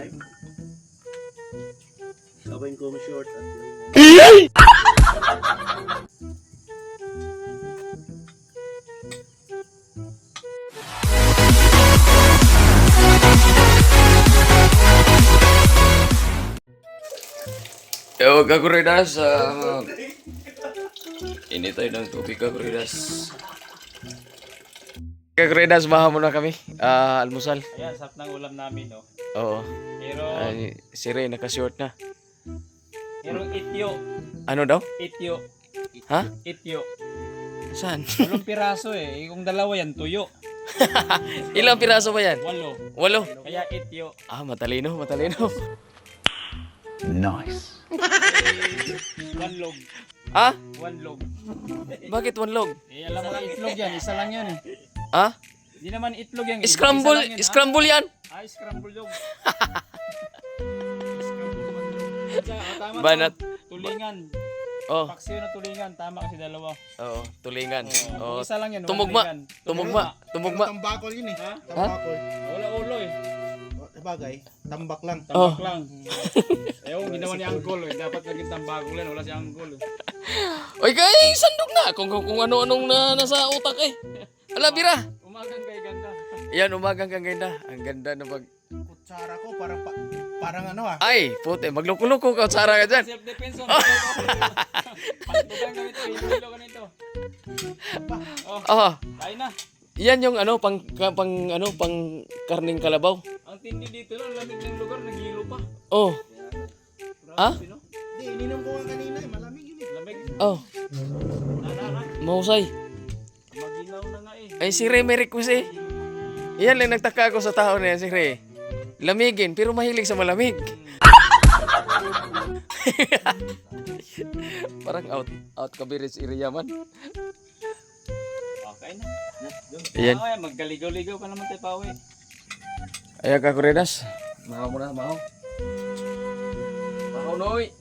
live. Sabayin ko mo short at yung... Yo, Kakuridas. Uh, ini tayo ng tubig, Kakuridas. Kakuridas, baha muna kami. Ah, almusal. Ayan, sarap ng ulam namin, no? Oo. Pero, Ay, si Ray, naka-short na. pero ityo, Ano daw? ityo, Ha? ityo. Saan? Walong piraso eh. Kung dalawa yan, tuyo. Ilang piraso ba yan? Walo. Walo. Kaya ityo. Ah, matalino, matalino. One log. ah? One log. Bakit wanlog? Eh, alam mo, itlog yan. Isa lang yan eh. Ah? Hindi naman itlog yan. Scramble, yan, scramble yan. Ay, scramble dog. Scramble. Banat. Tulingan. Oh, Paksiw na tulingan. Tama kasi dalawa. oo, tulingan. Oh, Oo. isa lang yan. Tumugma. tulingan. Tumugma. Tumugma. Tambakol yun eh. Ha? Tambakol. Wala ulo eh. Oh, Sabagay, tambak lang. Oh. Tambak lang. Ewan, ginawa ni Angkol eh. Dapat naging tambakol yan. Wala si Angkol eh. Oy, kay sandok na kung kung, kung ano-anong na nasa utak eh. Ala, bira. Umagang kay ganda. Yan, umagang kang ganda. Ang ganda na pag... Kutsara ko parang pa, parang ano ah. Ay, puti, magluko-luko ka, Sara ka dyan. Self-defense on. Hilo ka nito. Oh, Ah, kain na. yan yung ano, pang, ka- pang, ano, pang karning kalabaw. Ang tindi dito no, lamig ng lugar, naghilo pa. Oh, Ah? No? Hindi, ininom ko kanina eh. Malamig yun eh. Lamig. oh, mahusay. Ay, si Ray may request eh. Yan lang nagtaka ako sa tao na yan, si Ray. Lamigin, pero mahilig sa malamig. Parang out, out coverage area man. Okay na. Ayan. Ayan, maggaligaw-ligaw ka naman tayo pawi. Ayan ka, Kuridas. Mahaw mo na, mahaw. Mahaw, Noy.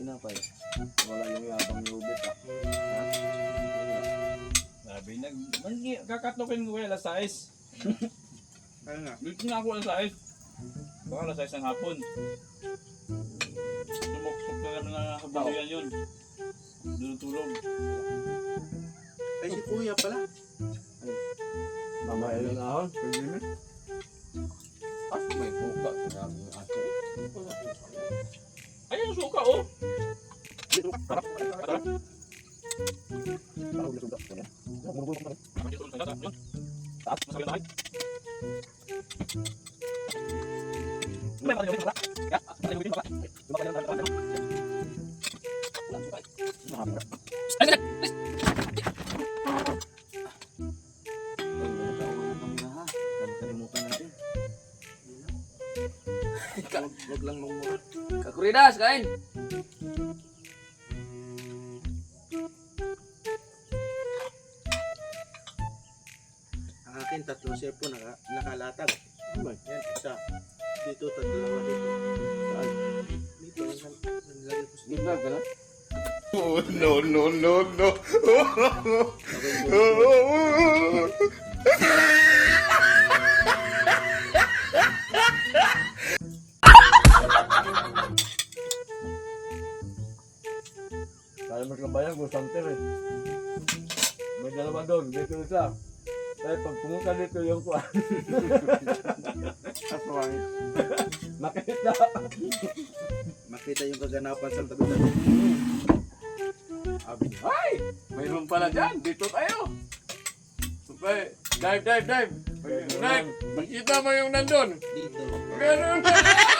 Sinapay. Wala yung yabang ni Ubit ah. Ha? Sabi nag... Mangi, kakatlokin ko kaya alas 6. Ano nga? Dito na ako alas 6. Baka alas 6 ng hapon. Sumuksok ka na nga yun. Doon tulog. Ay, si kuya pala. Mama, ilang ahon? Pwede na. Ah, may buka. Grabe yung ato. Ayun, suka oh. Huwag lang mumura. Kakuridas, kain! Ang akin, tatlong sepo naka, nakalatag. Yan, isa. Dito, tatlo lang dito. Saan? Dito, nilagay ko sa Gimna ka na? Kaya Dalawa doon, dito isa. Kaya pag pumunta dito yung kuwan, Aswang. makita. Makita yung kaganapan sa tabi-tabi. Sabi niya, ay! Mayroon pala dyan, dito tayo. Okay, dive, dive, dive. Dive, makita mo yung nandun. Dito. Meron na!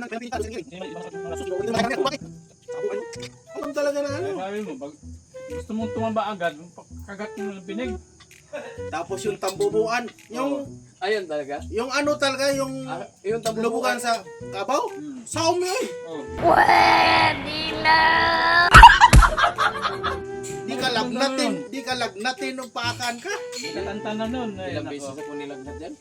Ano? Ano natin dito? Ang sige ka dito. Ano talaga na ano? Sabi mo, pag gusto mong tumamba agad, kagat mo ng pinig. Tapos yung tambubuan, yung Ayun talaga. yung ano talaga yung Ah, yung tambubuan. sa kabaw. Hmm. Saumi ay. Oh. Di ka lagnatin, di ka lagnatin ng paakan ka. Katanta na nun. Ay, Ilang beses ako nilagnat yan?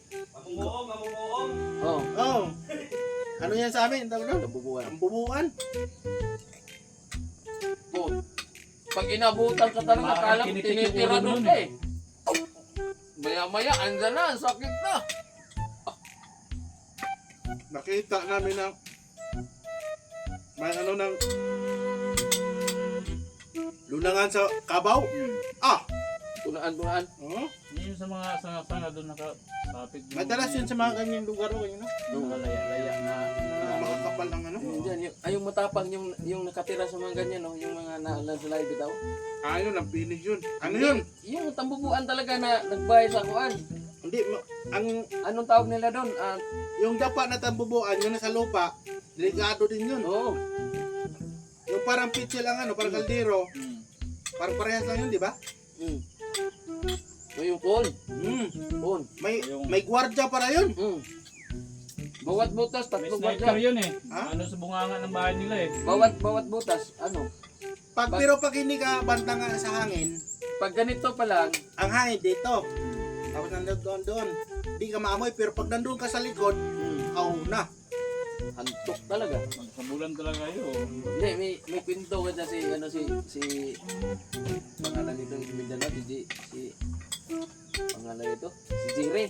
Mamubuong, mamubuong. Oo. Oh. Ano yan sa amin? Tawag doon? Tambubuan. Tambubuan. Oh. Pag inabutan ka talaga, Parang kala mo yung tinitira doon ka eh. Maya maya, andyan na, ang sakit na. Nakita namin na may ano ng lunangan sa kabaw. Ah! Tunaan, tunaan. Oh. Yun sa mga sanga-sanga doon nakasapit. yung- Madalas yun sa mga ganyang lugar o yun, no? Yung mga laya-laya na... Na mga kapal ng ano. Diyan, yung, ay, yung matapang, yung, yung nakatira sa mga ganyan, no? yung mga na, landslide bitaw. Ah, yun, ang pinig yun. Ano yun? Yung tambubuan talaga na nagbayad sa kuan. Hindi, ma- ang Anong tawag nila doon? Ah, yung dapa na tambubuan, yun nasa lupa, delikado din yun. oo. Yung parang pitche lang ano, parang kaldero, Hmm. parang parehas lang yun, di ba? Mm. Yung phone. Hmm. Phone. May Yung- may gwardiya para yun. Mm. Bawat butas, tatlo sniper gwardiya. yun eh. Ha? Ano sa bunganga ng bahay nila eh. Bawat, bawat butas, ano? Pag Ba- pero pag hindi ka banta nga sa hangin, Pag ganito pa lang, ang hangin dito. Tapos nandun doon doon. Hindi ka maamoy pero pag nandun ka sa likod, mm, aw na. hantok talaga. Magkabulan talaga yun. Hindi, may, may pinto ka dyan si, ano, si, si, pangalan nito, si Mindanao, si, G- si, pangalan nito, si Jire.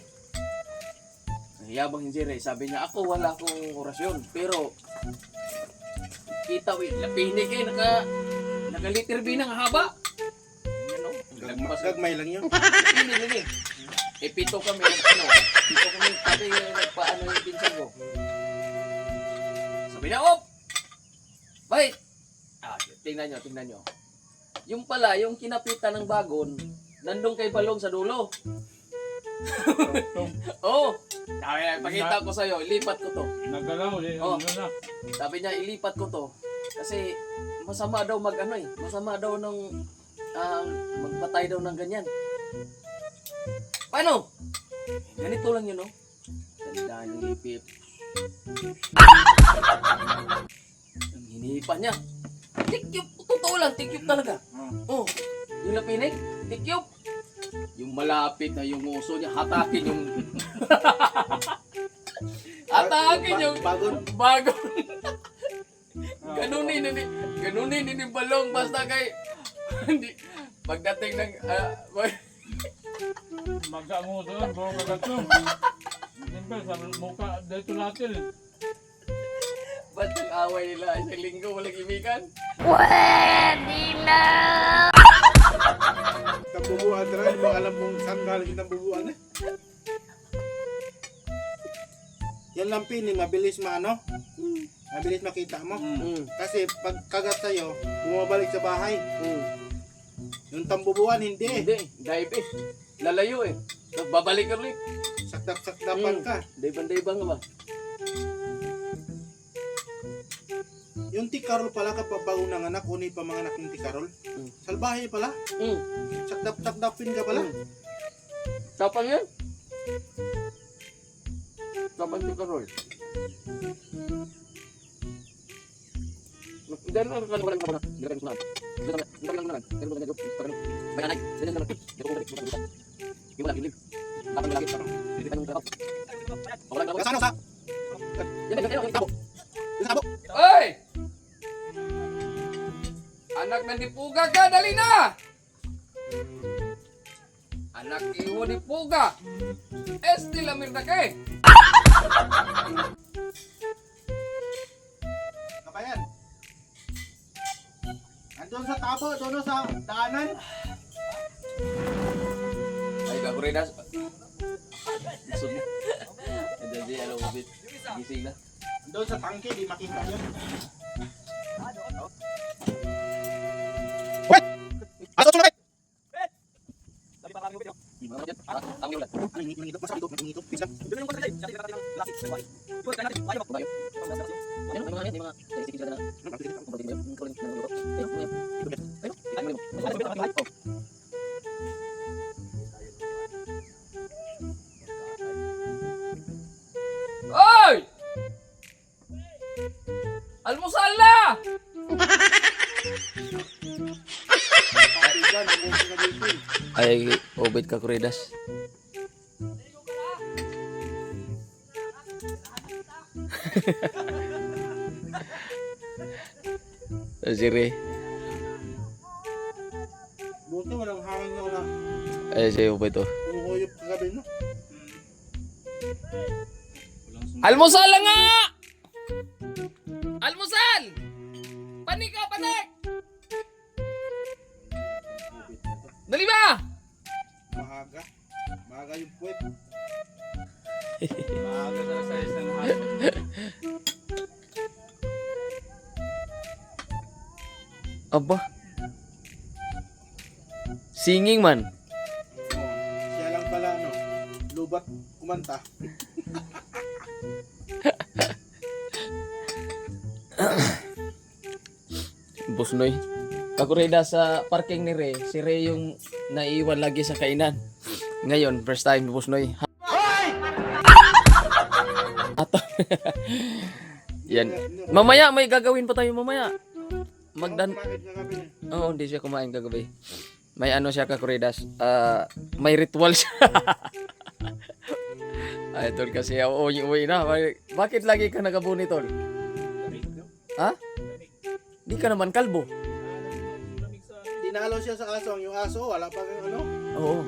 Yabang yung Jire, sabi niya, ako wala akong orasyon, pero, kita, wi, lapinig eh, naka, naka liter B ng haba. Yan o, Gagma- Gagmay lang yun. Hindi lang eh. Eh, pito kami, ano, pito kami, sabi nagpaano yung pinsan ko. Sabi niya, op! Wait! Ah, tingnan nyo, tingnan nyo. Yung pala, yung kinapitan ng bagon, nandun kay Balong sa dulo. Oh, Sabi, pakita ko sa'yo, ilipat ko to. Nagalaw eh. Oh. Ano na. Sabi niya, ilipat ko to. Kasi masama daw mag ano eh. Masama daw ng ah, magpatay daw ng ganyan. Paano? Ganito lang yun, no? Tandaan yung ipip. Ang hinihipan niya. Tikyup. Totoo lang, tikyup talaga. Oh. Oh, yung lapinig, tikyup. Yung malapit na yung uso niya, hatakin yung... hatakin yung Bagon. bago. Ah. Ganunin ni ganunin ni balong basta kay hindi pagdating ng ah, mag- Maga mo doon. Buong kagat mo. Siyempre sa mukha dito natin ba't yung away nila isang linggo walang imikan? Tambubuan galing yung tambubuan eh. Yan lang pinig, mabilis maano. Mabilis makita mo. Mm. Kasi pag kagat sa'yo, bumabalik sa bahay. Mm. Yung tambubuan, hindi. Hindi, dive eh. Lalayo eh. Tapos babalik ka ulit. Sakdak-sakdapan Mm. ka. Dayban-dayban ba? Yung tikarol pala kapag bago nanganak, unay pa mga anak ng tikarol. Mm. Salbahe pala. Mm. Sakdap-sakdapin ka pala. Mm. Tapang yan? Tapang si Karol. Dahil lang kan wala ka na. Hindi ka Doon sa tabo, doon sa daanan. Ay, gagawin na. Ah. Sud na. Andiyan siya, alam mo bit. Gising na. Doon sa tangke, di makita yun. Wait! Ano Ato sumakit! Ang ngilid, ang ngilid, masakit ito, ang ngilid ito, pinsan. Doon yung kontra tayo, sa tingin natin ng lasik, sa buhay. Doon, kaya natin, ayaw ako. Ay, obit ka, Kuridas. si Ray. Buti walang hangin na wala. Ay, si Obit to. Umuyop kagabi, no? Almusal lang nga! Almusal! Panik ka, panik! Dali ba? Maaga. Maaga yung puwet. Maaga sa size ng hapon. Aba. Singing man. Oh, siya lang pala, no? Lubat kumanta. Busnoy. Kakureda sa parking ni Ray. Si Ray yung naiwan lagi sa kainan. Ngayon, first time Busnoy. Ato. Yan. Mamaya may gagawin pa tayo mamaya. Magdan. Oo, hindi siya kumain kagabi. May ano siya kakuridas. Ah, may ritual siya. Ay, tol kasi uwi uwi na. Bakit lagi ka nagabuni, tol? Ha? Di ka naman kalbo. Dinalo siya sa aso. Yung aso, wala pa kang ano. Oo.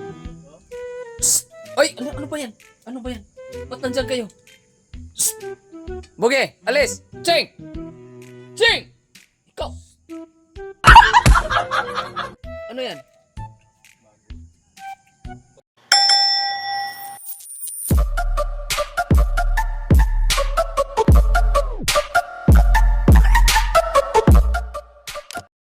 Psst! Ay, ano, ano ba yan? Ano ba yan? Ba't nandyan kayo? Psst! Buge, alis! Ching! Ching! Ikaw! ano yan?